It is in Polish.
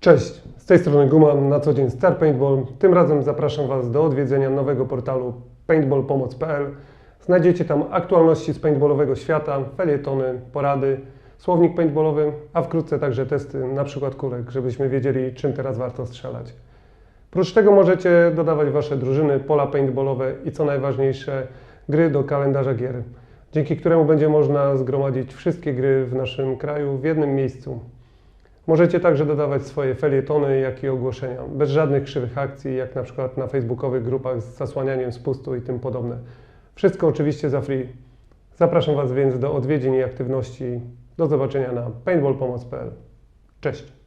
Cześć, z tej strony Guma, na co dzień Star Paintball. Tym razem zapraszam Was do odwiedzenia nowego portalu paintballpomoc.pl. Znajdziecie tam aktualności z paintballowego świata, felietony, porady, słownik paintballowy, a wkrótce także testy, na przykład kulek, żebyśmy wiedzieli, czym teraz warto strzelać. Prócz tego możecie dodawać Wasze drużyny, pola paintballowe i co najważniejsze, gry do kalendarza gier, dzięki któremu będzie można zgromadzić wszystkie gry w naszym kraju w jednym miejscu. Możecie także dodawać swoje felietony, jak i ogłoszenia, bez żadnych krzywych akcji, jak na przykład na facebookowych grupach z zasłanianiem spustu i tym podobne. Wszystko oczywiście za free. Zapraszam Was więc do odwiedzin i aktywności. Do zobaczenia na paintballpomoc.pl. Cześć!